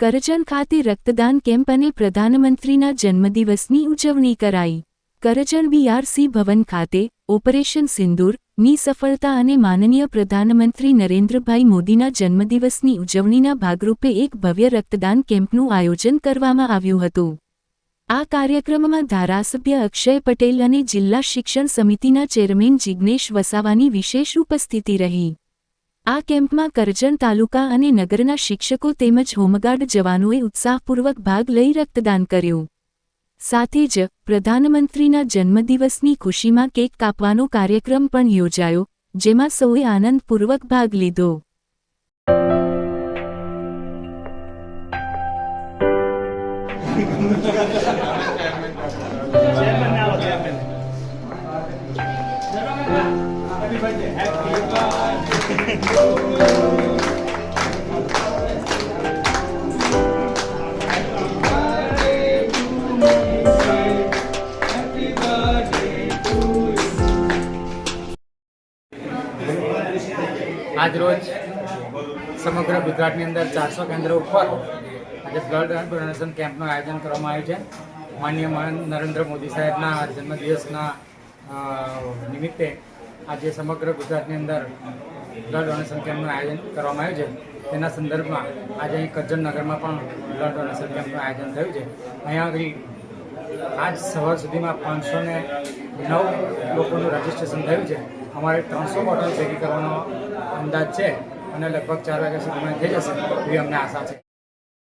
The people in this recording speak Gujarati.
કરજણ ખાતે રક્તદાન કેમ્પ અને પ્રધાનમંત્રીના જન્મદિવસની ઉજવણી કરાઈ. કરજણ બીઆરસી ભવન ખાતે ઓપરેશન સિંદૂર, ની સફળતા અને માનનીય પ્રધાનમંત્રી નરેન્દ્રભાઈ મોદીના જન્મદિવસની ઉજવણીના ભાગરૂપે એક ભવ્ય રક્તદાન કેમ્પનું આયોજન કરવામાં આવ્યું હતું. આ કાર્યક્રમમાં ધારાસભ્ય અક્ષય પટેલ અને જિલ્લા શિક્ષણ સમિતિના ચેરમેન જિજ્ઞેશ વસાવાની વિશેષ ઉપસ્થિતિ રહી. આ કેમ્પમાં કરજણ તાલુકા અને નગરના શિક્ષકો તેમજ હોમગાર્ડ જવાનોએ ઉત્સાહપૂર્વક ભાગ લઈ રક્તદાન કર્યું. સાથે જ, પ્રધાનમંત્રીના જન્મદિવસની ખુશીમાં કેક કાપવાનો કાર્યક્રમ પણ યોજાયો, જેમાં સૌએ આનંદપૂર્વક ભાગ લીધો. આજરોજ સમગ્ર ગુજરાતની અંદર ચારસો કેન્દ્ર ઉપર આજે બ્લડ ડોનેશન કેમ્પનું આયોજન કરવામાં આવ્યું છે. માન્ય નરેન્દ્ર મોદી સાહેબના જન્મદિવસના નિમિત્તે આજે સમગ્ર ગુજરાતની અંદર બ્લડ ડોનેશન કેમ્પનું આયોજન કરવામાં આવ્યું છે. તેના સંદર્ભમાં આજે અહીં કરજણ નગરમાં પણ બ્લડ ડોનેશન કેમ્પનું આયોજન થયું છે. અહીંયા આગળ આજ સવાર સુધીમાં પાંચસો ને નવ લોકોનું રજીસ્ટ્રેશન થયું છે. અમારે ત્રણસો બોટલ ભેગી કરવાનો અંદાજ છે અને લગભગ ચાર વાગ્યા સુધીમાં થઈ જશે એવી અમને આશા છે.